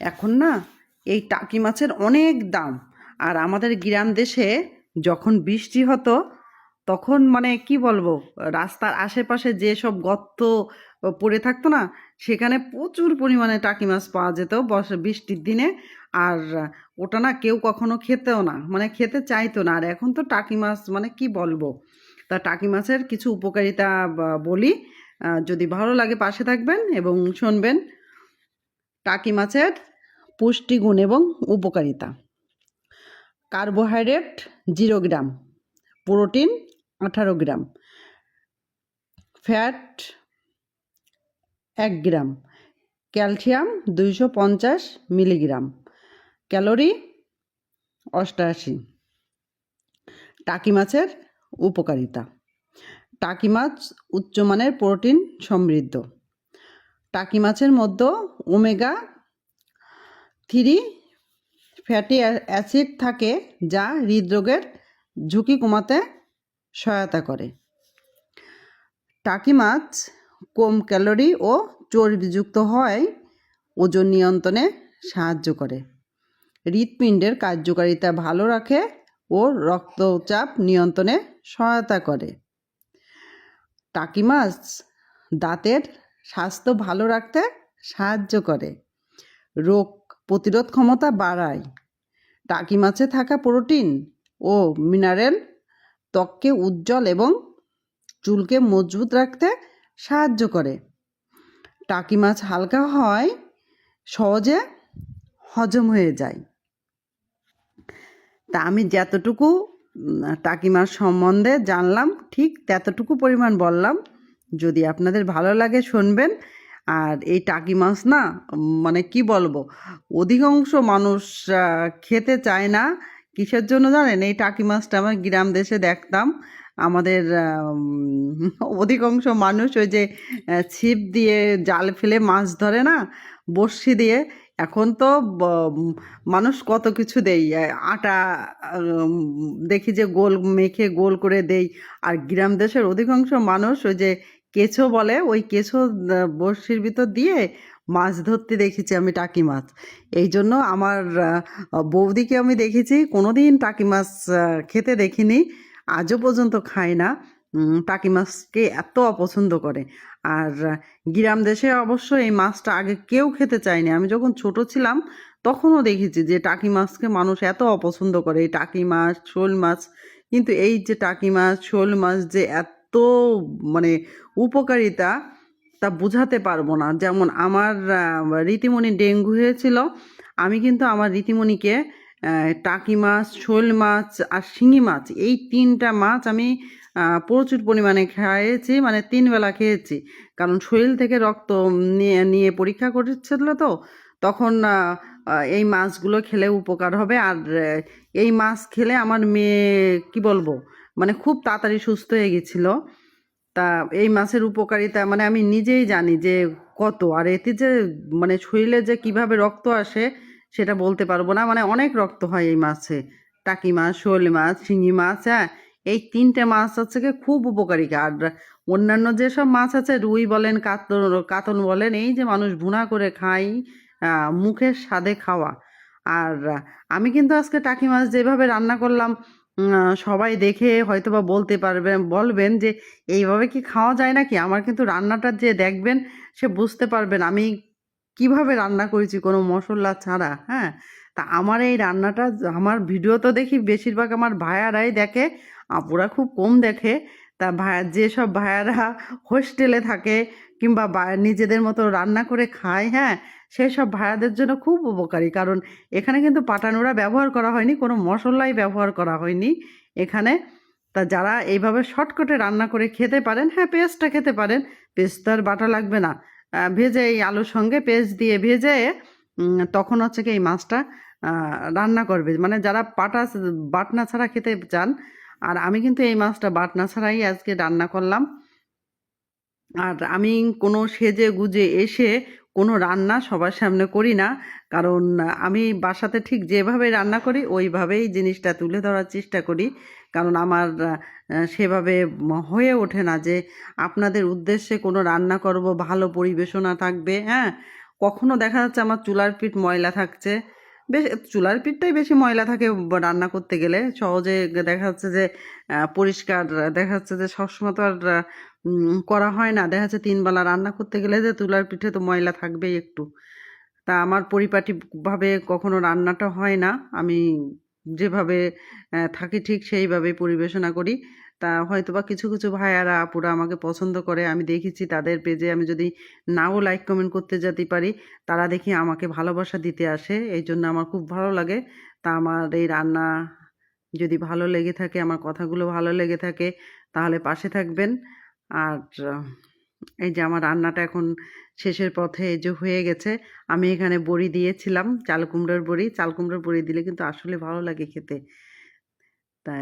এখন না এই টাকি মাছের অনেক দাম। আর আমাদের গ্রাম দেশে যখন বৃষ্টি হতো, তখন মানে কি বলব, রাস্তার আশেপাশে যেসব গর্ত পড়ে থাকতো না, সেখানে প্রচুর পরিমাণে টাকি মাছ পাওয়া যেত বর্ষা, বৃষ্টির দিনে। আর ওটা না কেউ কখনো খেতেও না মানে খেতে চাইতো না। আর এখন তো টাকি মাছ মানে কি বলব, তা টাকি মাছের কিছু উপকারিতা বলি যদি ভালো লাগে পাশে থাকবেন এবং শুনবেন। টাকি মাছের পুষ্টিগুণ এবং উপকারিতা। কার্বোহাইড্রেট জিরো গ্রাম, প্রোটিন আঠারো গ্রাম, ফ্যাট এক গ্রাম, ক্যালসিয়াম দুইশো পঞ্চাশ মিলিগ্রাম, ক্যালোরি অষ্টআশি টাকি মাছের উপকারিতা। টাকি মাছ উচ্চমানের প্রোটিন সমৃদ্ধ। টাকি মাছের মধ্যে ওমেগা থ্রি ফ্যাটি অ্যাসিড থাকে যা হৃদরোগের ঝুঁকি কমাতে সহায়তা করে। টাকি মাছ কম ক্যালোরি ও চর্বিযুক্ত হয়, ওজন নিয়ন্ত্রণে সাহায্য করে। হৃৎপিণ্ডের কার্যকারিতা ভালো রাখে ও রক্তচাপ নিয়ন্ত্রণে সহায়তা করে। টাকি মাছ দাঁতের স্বাস্থ্য ভালো রাখতে সাহায্য করে। রোগ প্রতিরোধ ক্ষমতা বাড়ায়। টাকি মাছে থাকা প্রোটিন ও মিনারেল ত্বককে উজ্জ্বল এবং চুলকে মজবুত রাখতে সাহায্য করে। টাকি মাছ হালকা হয়, সহজে হজম হয়ে যায়। তা আমি যতটুকু টাকি মাছ সম্বন্ধে জানলাম, ঠিক ততটুকু পরিমাণ বললাম। যদি আপনাদের ভালো লাগে শুনবেন। আর এই টাকি মাছ না মানে কি বলব, অধিকাংশ মানুষ খেতে চায় না। কিসের জন্য জানেন? এই টাকি মাছটা আমার গ্রাম দেশে দেখতাম। আমাদের অধিকাংশ মানুষ ওই যে ছিপ দিয়ে জাল ফেলে মাছ ধরে না, বড়শি দিয়ে এখন তো মানুষ কত কিছু দেই। আটা দেখি যে গোল, মেখে গোল করে দেই। আর গ্রাম দেশের অধিকাংশ মানুষ ওই যে কেঁচো বলে, ওই কেঁচো বড়শির ভিতর দিয়ে মাছ ধরতে দেখেছি আমি টাকি মাছ। এই জন্য আমার বৌদিকে আমি দেখেছি, কোনোদিন টাকি মাছ খেতে দেখিনি। আজও পর্যন্ত খায় না। টাকি মাছকে এত অপছন্দ করে। আর গ্রাম দেশে অবশ্য এই মাছটা আগে কেউ খেতে চায়নি। আমি যখন ছোট ছিলাম, তখনও দেখেছি যে টাকি মাছকে মানুষ এত অপছন্দ করে। এই টাকি মাছ, শোল মাছ, কিন্তু এই যে টাকি মাছ, শোল মাছ যে এত মানে উপকারিতা, তা বোঝাতে পারব না। যেমন আমার রীতিমণি ডেঙ্গু হয়েছিল, আমি কিন্তু আমার রীতিমণিকে টাকি মাছ, শোল মাছ আর শিঙি মাছ, এই তিনটা মাছ আমি প্রচুর পরিমাণে খেয়েছি মানে তিন বেলা খেয়েছি। কারণ শরীর থেকে রক্ত নিয়ে নিয়ে পরীক্ষা করেছিল তো, তখন এই মাছগুলো খেলে উপকার হবে। আর এই মাছ খেলে আমার মেয়ে, কি বলব মানে খুব তাড়াতাড়ি সুস্থ হয়ে গেছিল। তা এই মাছের উপকারিতা মানে আমি নিজেই জানি যে কত, আর এতে যে মানে শরীরে যে কীভাবে রক্ত আসে সেটা বলতে পারব না। মানে অনেক রক্ত হয় এই মাছে। টাকি মাছ শোল মাছ শিঙি মাছ হ্যাঁ? এই তিনটে মাছ হচ্ছে কি খুব উপকারী আর অন্যান্য যেসব মাছ আছে রুই বলেন কাতন কাতন বলেন এই যে মানুষ ভুনা করে আহ, মুখের স্বাদে খাওয়া। আর আমি কিন্তু আজকে টাকি মাছ যেভাবে রান্না করলাম সবাই দেখে হয়তোবা বলতে পারবেন বলবেন যে এইভাবে কি খাওয়া যায় নাকি? আমার কিন্তু রান্নাটা যে দেখবেন সে বুঝতে পারবেন। আমি কীভাবে রান্না করেছি কোনো মশলা ছাড়া হ্যাঁ? তা আমার এই রান্নাটা, আমার ভিডিও তো দেখি বেশিরভাগ আমার ভাইয়ারাই দেখে, আপুরা খুব কম দেখে। তা ভাই, যেসব ভাইয়ারা হোস্টেলে থাকে কিংবা নিজেদের মতো রান্না করে খায় হ্যাঁ? সেই সব ভাইয়াদের জন্য খুব উপকারী। কারণ এখানে কিন্তু পাটানোড়া ব্যবহার করা হয়নি, কোনো মশলাই ব্যবহার করা হয়নি এখানে। তা যারা এইভাবে শর্টকাটে রান্না করে খেতে পারেন হ্যাঁ পেস্টটা খেতে পারেন, পেস্ট তো আর বাটা লাগবে না। ভেজে এই আলুর সঙ্গে পেস্ট দিয়ে ভেজে তখন হচ্ছে কি এই মাছটা রান্না করবে। মানে যারা পাটা বাটনা ছাড়া খেতে চান, আর আমি কিন্তু এই মাছটা বাটনা ছাড়াই আজকে রান্না করলাম। আর আমি কোনো সেজে গুজে এসে কোনো রান্না সবার সামনে করি না। কারণ আমি বাসাতে ঠিক যেভাবে রান্না করি, ওইভাবেই জিনিসটা তুলে ধরার চেষ্টা করি। কারণ আমার সেভাবে হয়ে ওঠে না যে আপনাদের উদ্দেশ্যে কোনো রান্না করব, ভালো পরিবেশনা থাকবে হ্যাঁ? কখনো দেখা যাচ্ছে আমার চুলার পিঠ ময়লা থাকছে। বেশ, চুলার পিঠটাই বেশি ময়লা থাকে রান্না করতে গেলে। সহজে দেখা যাচ্ছে যে পরিষ্কার, দেখা যাচ্ছে যে সবসময় তো আর করা হয় না। দেখা যাচ্ছে তিনবেলা রান্না করতে গেলে যে চুলার পিঠে তো ময়লা থাকবেই একটু। তা আমার পরিপাটিভাবে কখনো রান্নাটা হয় না। আমি যেভাবে থাকি ঠিক সেইভাবেই পরিবেশনা করি। তা হয়তোবা কিছু কিছু ভাইয়ারা, আপুরা আমাকে পছন্দ করে। আমি দেখেছি তাদের পেজে আমি যদি নাও লাইক কমেন্ট করতে যেতে পারি, তারা দেখি আমাকে ভালোবাসা দিতে আসে। এই জন্য আমার খুব ভালো লাগে। তা আমার এই রান্না যদি ভালো লেগে থাকে, আমার কথাগুলো ভালো লেগে থাকে, তাহলে পাশে থাকবেন। আর এই যে আমার রান্নাটা এখন শেষের পথে এই যে হয়ে গেছে, আমি এখানে বড়ি দিয়েছিলাম, চাল কুমড়োর বড়ি। চাল কুমড়োর বড়ি দিলে কিন্তু আসলে ভালো লাগে খেতে। তা